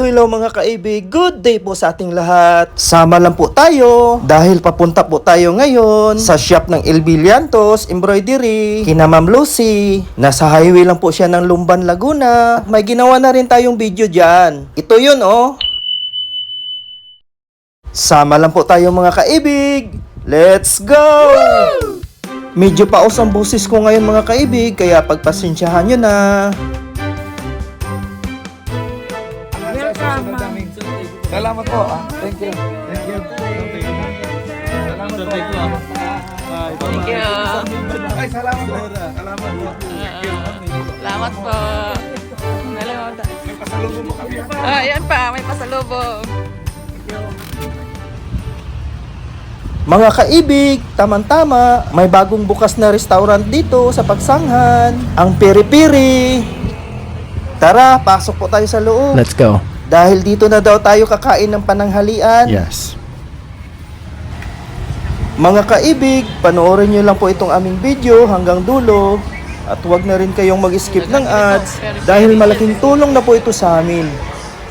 hello mga kaibig. Good day po sa ating lahat. Sama lang po tayo dahil papunta po tayo ngayon sa shop ng El Villantos Embroidery kina Ma'am Lucy. Nasa highway lang po siya ng Lumban, Laguna. At may ginawa na rin tayong video dyan. Ito yun oh. Sama lang po tayo mga kaibig. Let's go! Medyo paos ang boses ko ngayon mga kaibig, kaya pagpasensyahan nyo na. Ma'am. Salamat po. Ah. Thank you. Thank you. Salamat po. Thank you. Ay, salamat po. Salamat po. Salamat po. Salamat. May pasalubong mo kami. Ah, yan pa, may pasalubong. Mga kaibig, tamang-tama, may bagong bukas na restaurant dito sa Pagsanghan, ang Piri Piri. Tara, pasok po tayo sa loob. Let's go. Dahil dito na daw tayo kakain ng pananghalian. Yes. Mga kaibig, panoorin nyo lang po itong aming video hanggang dulo. At huwag na rin kayong mag-skip ng ads dahil malaking tulong na po ito sa amin.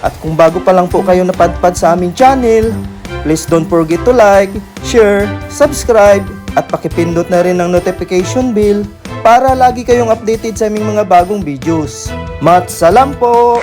At kung bago pa lang po kayo napadpad sa aming channel, please don't forget to like, share, subscribe, at pakipindot na rin ang notification bell para lagi kayong updated sa aming mga bagong videos. Mat salam po!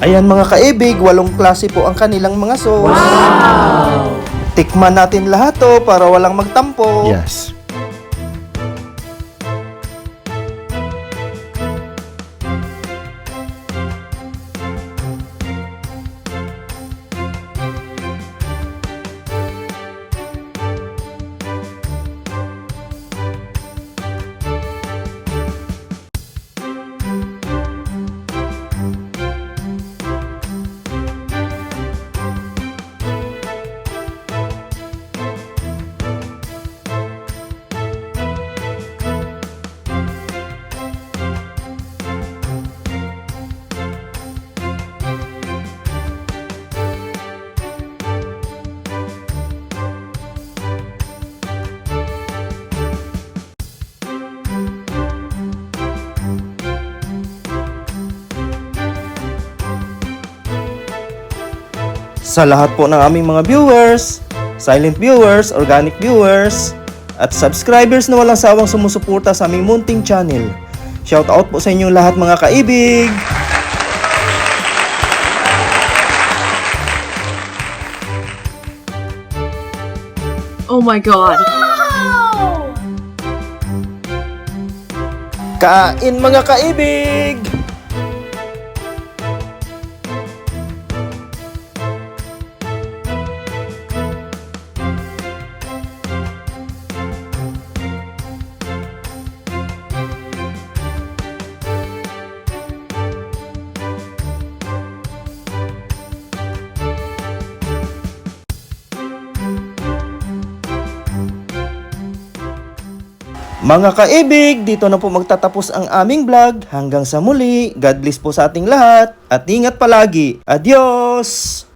Ayan mga kaibig, walong klase po ang kanilang mga sauce. Tikman natin lahat to para walang magtampo. Yes. Sa lahat po ng aming mga viewers, silent viewers, organic viewers, at subscribers na walang sawang sumusuporta sa aming munting channel. Shout out po sa inyong lahat mga kaibig! Oh my god. Kain mga kaibig! Mga kaibig, dito na po magtatapos ang aming vlog. Hanggang sa muli, God bless po sa ating lahat. At ingat palagi. Adios!